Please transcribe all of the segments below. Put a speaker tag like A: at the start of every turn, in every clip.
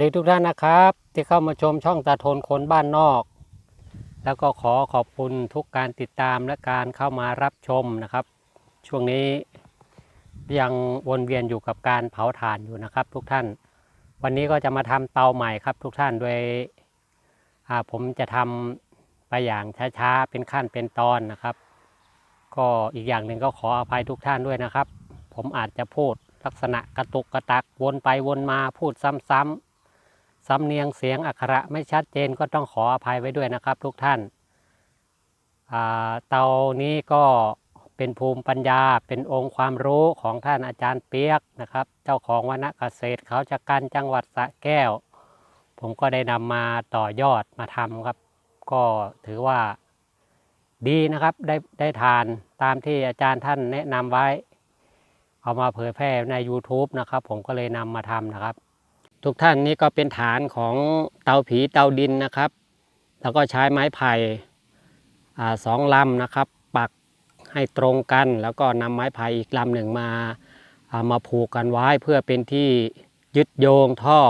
A: ดีทุกท่านนะครับ ที่เข้ามาชมช่องตาทนคนบ้านนอก แล้วก็ขอขอบคุณทุกการติดตามและการเข้ามารับชมนะครับ ช่วงนี้ยังวนเวียนอยู่กับการเผาถ่านอยู่นะครับ ทุกท่าน วันนี้ก็จะมาทำเตาใหม่ครับ ทุกท่านโดยผมจะทำไปอย่างช้าๆเป็นขั้นเป็นตอนนะครับ ก็อีกอย่างหนึ่งก็ขออภัยทุกท่านด้วยนะครับ ผมอาจจะพูดลักษณะกระตุกกระตักวนไปวนมาพูดซ้ำๆ สำเนียงเสียงอักขระไม่ชัดเจนก็ต้องขออภัยไว้ด้วยนะครับ ทุกท่านาเตานี้ก็เป็นภูมิปัญญาเป็นองค์ความรู้ของท่านอาจารย์เปียกนะครับ เจ้าของวณเกษตรเขาจะกันจังหวัดสระแก้ว ผมก็ได้นำมาต่อยอดมาทำครับ ก็ถือว่าดีนะครับได้ได้ทานตามที่อาจารย์ท่านแนะนำไว้ เอามาเผยแพร่ใน YouTube นะครับ ผมก็เลยนำมาทำนะครับ ทุกท่านนี่ก็เป็นฐานของเตาผีเตาดินนะครับ แล้วก็ใช้ไม้ไผ่สองลำนะครับ ปักให้ตรงกัน แล้วก็นำไม้ไผ่อีกลำหนึ่งมาามาผูกกันไว้เพื่อเป็นที่ยึดโยงท่อ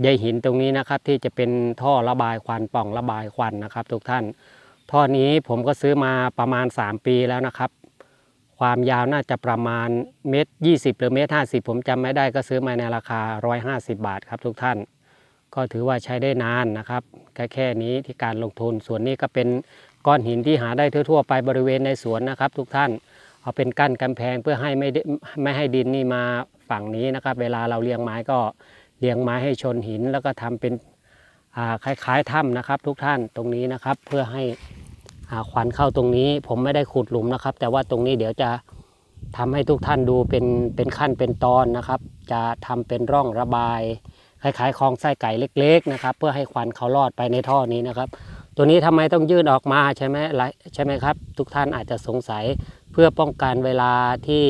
A: ใยหินตรงนี้นะครับ ที่จะเป็นท่อระบายควันป่องระบายควันนะครับ ทุกท่าน ท่อนี้ผมก็ซื้อมาประมาณ 3 ปีแล้วนะครับ ความยาวน่าจะประมาณเมตร20หรือเมตร50ผมจำไม่ได้ก็ซื้อมาในราคา 150 บาทครับทุกท่าน ก็ถือว่าใช้ได้นานนะครับ แค่แค่นี้ที่การลงทุนส่วนนี้ก็เป็นก้อนหินที่หาได้ทั่วๆ ไปบริเวณในสวนนะครับ ทุกท่านเอาเป็นกั้นกำแพงเพื่อให้ไม่ได้ไม่ให้ดินนี่มาฝั่งนี้นะครับ เวลาเราเลี้ยงไม้ก็เลี้ยงไม้ให้ชนหินแล้วก็ทำเป็นอ่าคล้ายๆถ้ำนะครับ ทุกท่านตรงนี้นะครับเพื่อให้ อ่าควันเข้าตรงนี้ ผมไม่ได้ขุดหลุมนะครับ แต่ว่าตรงนี้เดี๋ยวจะทำให้ทุกท่านดูเป็นเป็นขั้นเป็นตอนนะครับ จะทำเป็นร่องระบายคล้ายๆคลองไส้ไก่เล็ก ๆ นะครับ เพื่อให้ควันเขาลอดไปในท่อนี้นะครับ ตัวนี้ทำไมต้องยื่นออกมาใช่ไหมใช่ไหมครับ ทุกท่านอาจจะสงสัยเพื่อป้องกันเวลาที่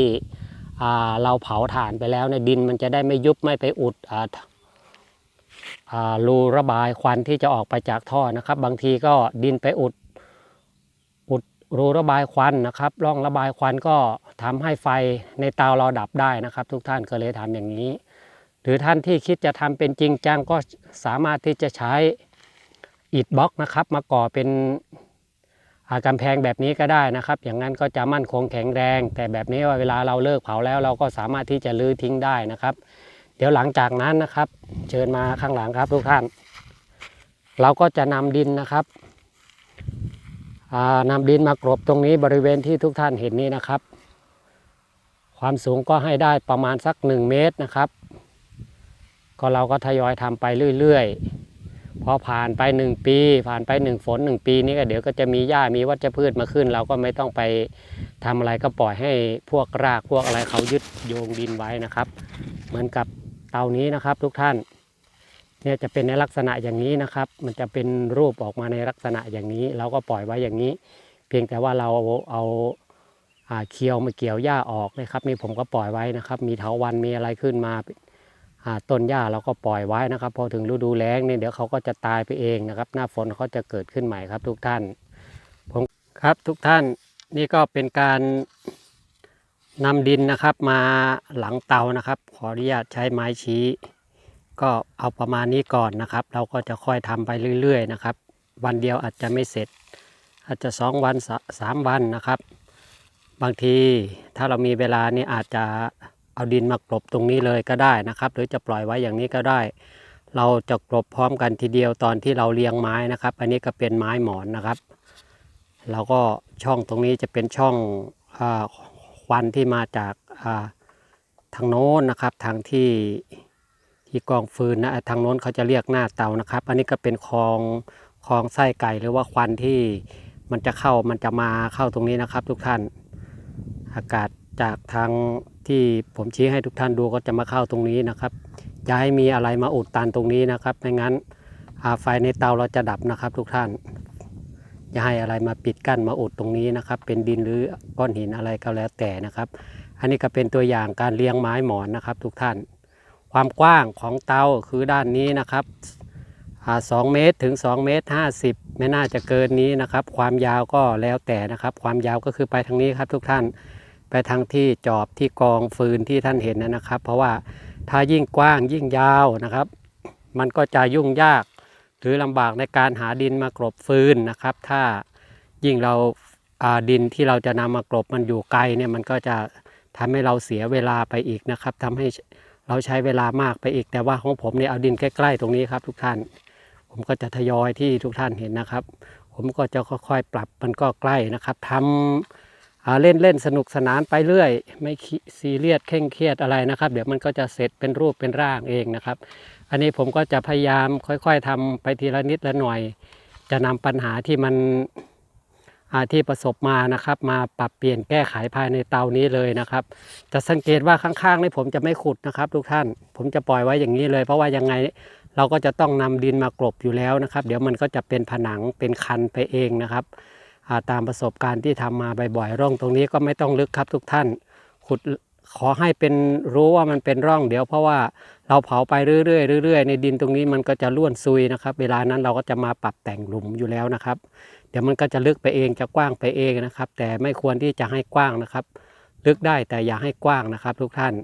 A: เราเผาถ่านไปแล้วในดินมันจะได้ไม่ยุบไม่ไปอุดออรูระบายควันที่จะออกไปจากท่อนะครับ บางทีก็ดินไปอุด รูระบายควันนะครับร่องระบายควันก็ทำให้ไฟในเตาเราดับได้นะครับ ทุกท่านก็เลยทำอย่างนี้ หรือท่านที่คิดจะทำเป็นจริงจังก็สามารถที่จะใช้อิฐบล็อกนะครับ มาก่อเป็นอ่ากำแพงแบบนี้ก็ได้นะครับ อย่างนั้นก็จะมั่นคงแข็งแรง แต่แบบนี้ว่าเวลาเราเลิกเผาแล้วเราก็สามารถที่จะลื้อทิ้งได้นะครับ เดี๋ยวหลังจากนั้นนะครับ เชิญมาข้างหลังครับทุกท่าน เราก็จะนำดินนะครับ นำดินมากรบตรงนี้บริเวณที่ทุกท่านเห็นนี้นะครับ ความสูงก็ให้ได้ประมาณสัก 1 เมตรนะครับ ก็เราก็ทยอยทำไปเรื่อยๆ พอผ่านไป 1 ปี ผ่านไป 1 ฝน 1 ปีนี้ก็เดี๋ยวก็จะมีหญ้ามีวัชพืชมาขึ้น เราก็ไม่ต้องไปทำอะไรก็ปล่อยให้พวกรากพวกอะไรเขายึดโยงดินไว้นะครับ เหมือนกับเตานี้นะครับทุกท่าน เนี่ยจะเป็นในลักษณะอย่างนี้นะครับ มันจะเป็นรูปออกมาในลักษณะอย่างนี้ เราก็ปล่อยไว้อย่างนี้ เพียงแต่ว่าเราเอาเอาเคียวมาเกี่ยวหญ้าออกนะครับ นี่ผมก็ปล่อยไว้นะครับ มีเถาวันมีอะไรขึ้นมาอ่าต้นหญ้าเราก็ปล่อยไว้นะครับ พอถึงฤดูแล้งเนี่ยเดี๋ยวเขาก็จะตายไปเองนะครับ หน้าฝนเขาจะเกิดขึ้นใหม่ครับ ทุกท่านผมครับทุกท่านนี่ก็เป็นการนำดินนะครับมาหลังเตานะครับ ขออนุญาตใช้ไม้ชี้ ก็เอาประมาณนี้ก่อนนะครับ เราก็จะค่อยทำไปเรื่อยๆนะครับ วันเดียวอาจจะไม่เสร็จ อาจจะสองวันสามวันนะครับ บางทีถ้าเรามีเวลานี่อาจจะเอาดินมากลบตรงนี้เลยก็ได้นะครับ หรือจะปล่อยไว้อย่างนี้ก็ได้ เราจะกลบพร้อมกันทีเดียวตอนที่เราเรียงไม้นะครับ อันนี้ก็เป็นไม้หมอนนะครับเราก็ช่องตรงนี้จะเป็นช่องอควันที่มาจากาทางโน้นนะครับทางที่ ที่กองฟืนนะทางโน้นเขาจะเรียกหน้าเตานะครับ อันนี้ก็เป็นคลองคลองไส้ไก่หรือว่าควันที่มันจะเข้ามันจะมาเข้าตรงนี้นะครับ ทุกท่าน อากาศจากทางที่ผมชี้ให้ทุกท่านดูก็จะมาเข้าตรงนี้นะครับอย่าให้มีอะไรมาอุดตันตรงนี้นะครับไม่งั้นอาไฟในเตาเราจะดับนะครับ ทุกท่านอย่าให้อะไรมาปิดกั้นมาอุดตรงนี้นะครับ เป็นดินหรือก้อนหินอะไรก็แล้วแต่นะครับ อันนี้ก็เป็นตัวอย่างการเลี้ยงไม้หมอนนะครับ ทุกท่าน ความกว้างของเตาคือด้านนี้นะครับอ่า2เมตรถึง2เมตร50 ไม่น่าจะเกินนี้นะครับ ความยาวก็แล้วแต่นะครับ ความยาวก็คือไปทางนี้ครับทุกท่านไปทางที่จอบที่กองฟืนที่ท่านเห็นนะครับ เพราะว่าถ้ายิ่งกว้างยิ่งยาวนะครับ มันก็จะยุ่งยากหรือลำบากในการหาดินมากรบฟืนนะครับ ถ้ายิ่งเราาดินที่เราจะนำมากรบมันอยู่ไกลเนี่ยมันก็จะทำให้เราเสียเวลาไปอีกนะครับทำให้ เราใช้เวลามากไปอีก แต่ว่าของผมเนี่ยเอาดินใกล้ๆตรงนี้ครับ ทุกท่าน ผมก็จะทยอยที่ทุกท่านเห็นนะครับ ผมก็จะค่อยๆปรับมันก็ใกล้นะครับทำเล่นเล่นสนุกสนานไปเรื่อย ไม่ซีเรียสเคร่งเครียดอะไรนะครับ เดี๋ยวมันก็จะเสร็จเป็นรูปเป็นร่างเองนะครับ อันนี้ผมก็จะพยายามค่อย ๆทำไปทีละนิดละหน่อย จะนำปัญหาที่มัน ที่ประสบมานะครับ มาปรับเปลี่ยนแก้ไขภายในเตานี้เลยนะครับ จะสังเกตว่าข้างๆนี่ผมจะไม่ขุดนะครับ ทุกท่านผมจะปล่อยไว้อย่างนี้เลย เพราะว่ายังไงเราก็จะต้องนำดินมากรบอยู่แล้วนะครับ เดี๋ยวมันก็จะเป็นผนังเป็นคันไปเองนะครับาตามประสบการณ์ที่ทำมาบ่อยๆร่องตรงนี้ก็ไม่ต้องลึกครับทุกท่านขุดขอให้เป็นรู้ว่ามันเป็นร่องเดี๋ยวเพราะว่าเราเผาไปเรื่อยๆเรื่อยๆในดินตรงนี้มันก็จะล้วนซุยนะครับ เวลานั้นเราก็จะมาปรับแต่งหลุมอยู่แล้วนะครับ เดี๋ยวมันก็จะลึกไปเองจะกว้างไปเองนะครับ แต่ไม่ควรที่จะให้กว้างนะครับ ลึกได้แต่อย่าให้กว้างนะครับ ทุกท่าน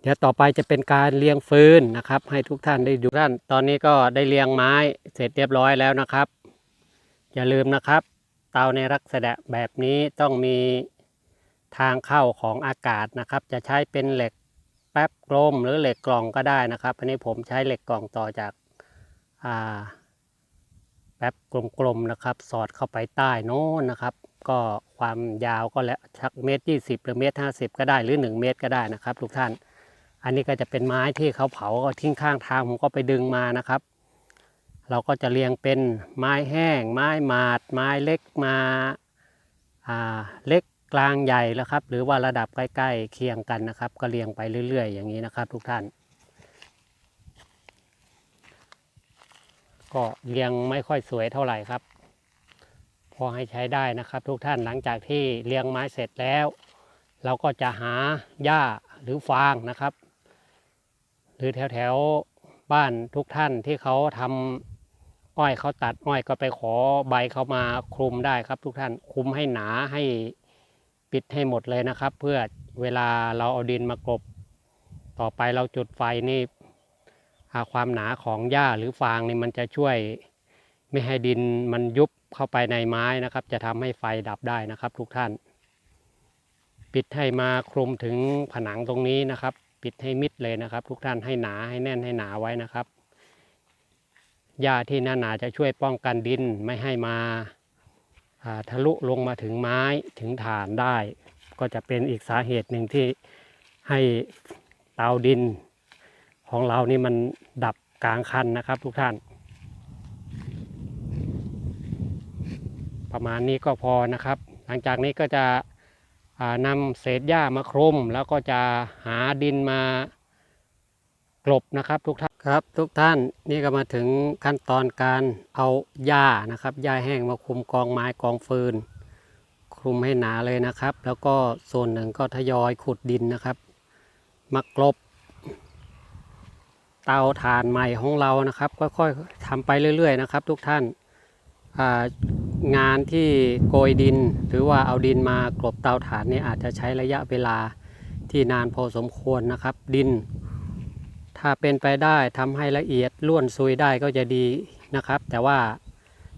A: เดี๋ยวต่อไปจะเป็นการเลี้ยงฟืนนะครับ ให้ทุกท่านได้ดูท่าน ตอนนี้ก็ได้เลี้ยงไม้เสร็จเรียบร้อยแล้วนะครับ อย่าลืมนะครับ เตาในลักษณะแบบนี้ต้องมีทางเข้าของอากาศนะครับ จะใช้เป็นเหล็กแป๊บกลมหรือเหล็กกล่องก็ได้นะครับอันนี้ผมใช้เหล็กกล่องต่อจากอ่า แป๊บกลมๆนะครับ สอดเข้าไปใต้โน้นนะครับ ก็ความยาวก็แล้วชักเมตรยี่สิบหรือเมตรห้าสิบก็ได้หรือหนึ่งเมตรก็ได้นะครับ ทุกท่าน อันนี้ก็จะเป็นไม้ที่เขาเผาก็ทิ้งข้างทางผมก็ไปดึงมานะครับ เราก็จะเรียงเป็นไม้แห้ง ไม้หมาด ไม้เล็กมาอ่าเล็กกลางใหญ่แล้วครับ หรือว่าระดับใกล้ๆเคียงกันนะครับ ก็เรียงไปเรื่อย ๆ อย่างนี้นะครับ ทุกท่าน ก็เรียงไม่ค่อยสวยเท่าไหร่ครับ พอให้ใช้ได้นะครับ ทุกท่านหลังจากที่เรียงไม้เสร็จแล้ว เราก็จะหาหญ้าหรือฟางนะครับ หรือแถวแถวๆบ้านทุกท่านที่เขาทำอ้อยเขาตัดอ้อยก็ไปขอใบเขามาคลุมได้ครับ ทุกท่านคลุมให้หนาให้ปิดให้หมดเลยนะครับ เพื่อเวลาเราเอาดินมากรบต่อไปเราจุดไฟนี่ ความหนาของหญ้าหรือฟางนี่มันจะช่วยไม่ให้ดินมันยุบเข้าไปในไม้นะครับ จะทำให้ไฟดับได้นะครับ ทุกท่าน ปิดให้มาคลุมถึงผนังตรงนี้นะครับ ปิดให้มิดเลยนะครับ ทุกท่านให้หนาให้แน่นให้หนาไว้นะครับหญ้าที่หนาหนาจะช่วยป้องกันดินไม่ให้มาทะลุลงมาถึงไม้ถึงฐานได้ ก็จะเป็นอีกสาเหตุหนึ่งที่ให้เตาดิน ของเรานี่มันดับกลางคันนะครับทุกท่าน ประมาณนี้ก็พอนะครับ หลังจากนี้ก็จะนำเศษหญ้ามาคลุมแล้วก็จะหาดินมากลบนะครับทุกท่านครับ ทุกท่านนี่ก็มาถึงขั้นตอนการเอาหญ้านะครับหญ้าแห้งมาคลุมกองไม้กองฟืน คลุมให้หนาเลยนะครับ แล้วก็ส่วนหนึ่งก็ทยอยขุดดินนะครับ มากลบ เตาถ่านใหม่ของเรานะครับค่อยๆทำไปเรื่อย ๆ นะครับ ทุกท่านางานที่โกยดิน หรือว่าเอาดินมากลบเตาถ่านนี่อาจจะใช้ระยะเวลาที่นานพอสมควรนะครับ ดิน ถ้าเป็นไปได้ทำให้ละเอียดล้วนซุยได้ก็จะดีนะครับ แต่ว่า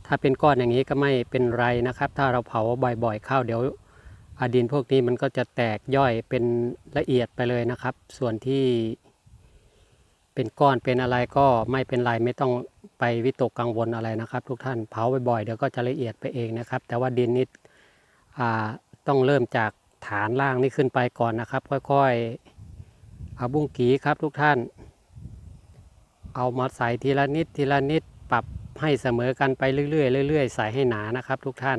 A: ถ้าเป็นก้อนอย่างนี้ก็ไม่เป็นไรนะครับ ถ้าเราเผาบ่อยๆเข้าเดี๋ยวอดินพวกนี้มันก็จะแตกย่อยเป็นละเอียดไปเลยนะครับ ส่วนที่ เป็นก้อนเป็นอะไรก็ไม่เป็นไรไม่ต้องไปวิตกกังวลอะไรนะครับ ทุกท่านเผาบ่อยๆเดี๋ยวก็จะละเอียดไปเองนะครับ แต่ว่าดินนิดต้องเริ่มจากฐานล่างนี่ขึ้นไปก่อนนะครับ ค่อยๆเอาบุ้งกีครับทุกท่าน เอามาใส่ทีละนิดทีละนิดปรับให้เสมอกันไปเรื่อยๆเรื่อยๆใส่ให้หนานะครับ ทุกท่าน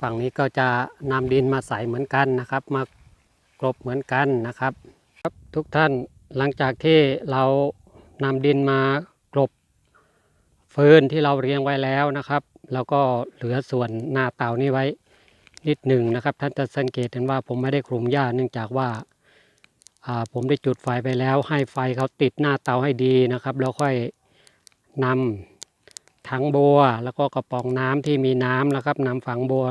A: ฝั่งนี้ก็จะนำดินมาใส่เหมือนกันนะครับ มากรบเหมือนกันนะครับ ครับทุกท่าน หลังจากที่เรานำดินมากรบฟืนที่เราเรียงไว้แล้วนะครับ แล้วก็เหลือส่วนหน้าเตานี้ไว้นิดหนึ่งนะครับ ท่านจะสังเกตเห็นว่าผมไม่ได้คลุมหญ้าเนื่องจากว่าอ่าผมได้จุดไฟไปแล้ว ให้ไฟเขาติดหน้าเตาให้ดีนะครับ แล้วค่อยนำถังบัว แล้วก็กระป๋องน้ำที่มีน้ำนะครับนำฝังบัว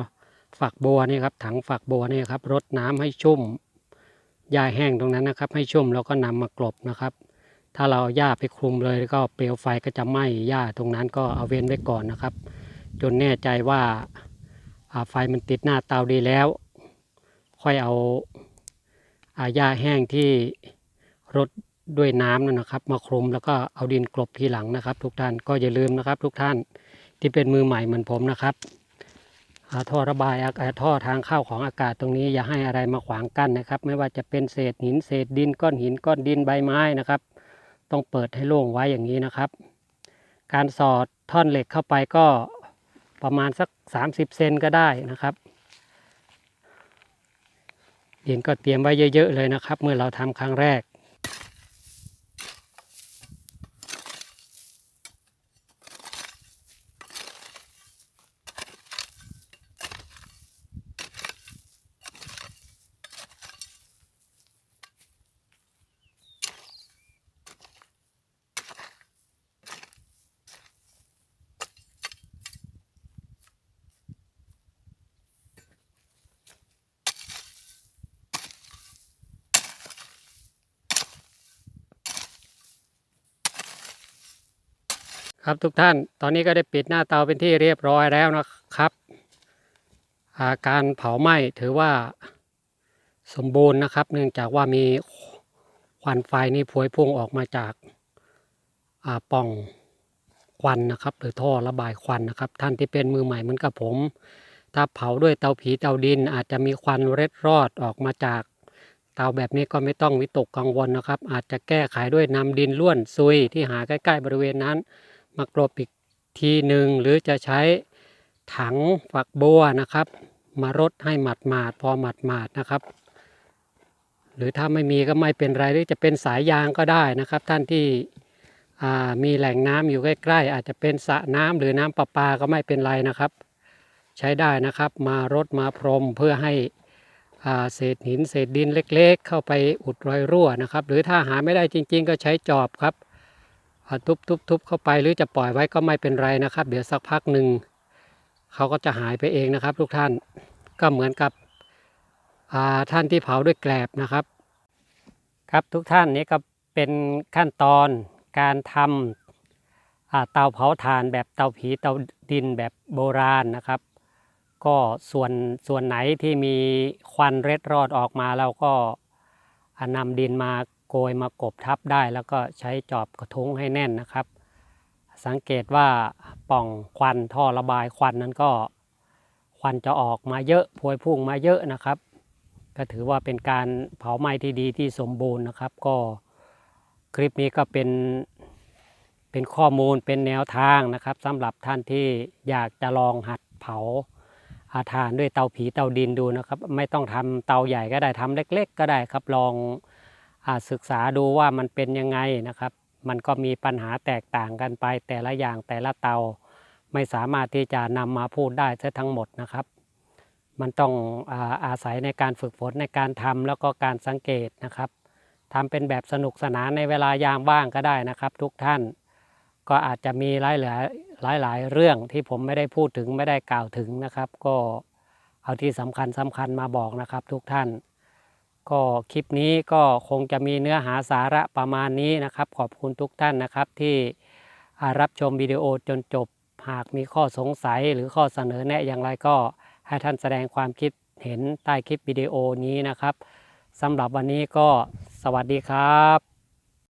A: ฝักบัวนี่ครับถังฝักบัวนี่ครับรดน้ำให้ชุ่ม หญ้าแห้งตรงนั้นนะครับ ให้ชุ่มแล้วก็นำมากลบนะครับ ถ้าเราเอาหญ้าไปคลุมเลยก็เปลวไฟก็จะไหม้หญ้าตรงนั้นก็เอาเว้นไว้ก่อนนะครับ จนแน่ใจว่าาไฟมันติดหน้าเตาดีแล้ว ค่อยเอาอาหญ้าแห้งที่รดด้วยน้ำนั่นนะครับ มาคลุมแล้วก็เอาดินกลบทีหลังนะครับ ทุกท่านก็อย่าลืมนะครับ ทุกท่านที่เป็นมือใหม่เหมือนผมนะครับ ท่อระบายท่อทางเข้าของอากาศตรงนี้อย่าให้อะไรมาขวางกั้นนะครับ ไม่ว่าจะเป็นเศษหินเศษดินก้อนหินก้อนดินใบไม้นะครับ ต้องเปิดให้โล่งไว้อย่างนี้นะครับ การสอดท่อนเหล็กเข้าไปก็ประมาณสัก 30 เซนก็ได้นะครับดินก็เตรียมไว้เยอะ ๆ เลยนะครับ เมื่อเราทำครั้งแรก ครับทุกท่านตอนนี้ก็ได้ปิดหน้าเตาเป็นที่เรียบร้อยแล้วนะครับอาการเผาไหม้ถือว่าสมบูรณ์นะครับ เนื่องจากว่ามีควันไฟนี่พวยพุ่งออกมาจากาป่องควันนะครับ หรือท่อระบายควันนะครับ ท่านที่เป็นมือใหม่เหมือนกับผม ถ้าเผาด้วยเตาผีเตาดิน อาจจะมีควันเร็ดรอดออกมาจากเตาแบบนี้ก็ไม่ต้องวิตกกังวลนะครับ อาจจะแก้ไขด้วยนำดินล้วนซุยที่หาใกล้ ๆ บริเวณนั้น มากรบอีกทีหนึ่งหรือจะใช้ถังฝักบัวนะครับ มารดให้หมัดหมาดพอหมัดหมาดนะครับ หรือถ้าไม่มีก็ไม่เป็นไรหรือจะเป็นสายยางก็ได้นะครับ ท่านที่มีแหล่งน้ำอยู่ใกล้ๆ อาจจะเป็นสระน้ำหรือน้ำประปาก็ไม่เป็นไรนะครับ ใช้ได้นะครับมารดมาพรมเพื่อให้เศษหินเศษดินเล็ก ๆ เข้าไปอุดรอยรั่วนะครับ หรือถ้าหาไม่ได้จริง ๆ ก็ใช้จอบครับ ทุบทุบทุบเข้าไปหรือจะปล่อยไว้ก็ไม่เป็นไรนะครับ เดี๋ยวสักพักหนึ่งเขาก็จะหายไปเองนะครับ ทุกท่านก็เหมือนกับท่านที่เผาด้วยแกลบนะครับ ครับทุกท่านนี่ก็เป็นขั้นตอนการทำเตาเผาถ่านแบบเตาผีเตาดินแบบโบราณนะครับ ก็ส่วนส่วนไหนที่มีควันเร็ดรอดออกมาเราก็นำดินมา โกยมากบทับได้แล้วก็ใช้จอบกระทุ้งให้แน่นนะครับ สังเกตว่าป่องควันท่อระบายควันนั้นก็ ควันจะออกมาเยอะพวยพุ่งมาเยอะนะครับ ก็ถือว่าเป็นการเผาไหม้ที่ดีที่สมบูรณ์นะครับ ก็คลิปนี้ก็เป็นเป็นข้อมูลเป็นแนวทางนะครับสำหรับท่านที่อยากจะลองหัดเผาอาถานด้วยเตาผีเตาดินดูนะครับ ไม่ต้องทำเตาใหญ่ก็ได้ทำเล็ก ๆ ก็ได้ครับลอง ศึกษาดูว่ามันเป็นยังไงนะครับ มันก็มีปัญหาแตกต่างกันไป แต่ละอย่างแต่ละเตา ไม่สามารถที่จะนำมาพูดได้ซะทั้งหมดนะครับ มันต้องอาอาศัยในการฝึกฝนในการทำแล้วก็การสังเกตนะครับทำเป็นแบบสนุกสนานในเวลายามว่างก็ได้นะครับ ทุกท่านก็อาจจะมีหลายหลายหลายหลายเรื่องที่ผมไม่ได้พูดถึงไม่ได้กล่าวถึงนะครับ ก็เอาที่สำคัญสำคัญมาบอกนะครับทุกท่าน ก็คลิปนี้ก็คงจะมีเนื้อหาสาระประมาณนี้นะครับ ขอบคุณทุกท่านนะครับที่รับชมวิดีโอจนจบ หากมีข้อสงสัยหรือข้อเสนอแนะอย่างไรก็ให้ท่านแสดงความคิดเห็นใต้คลิปวิดีโอนี้นะครับสำหรับวันนี้ก็สวัสดีครับ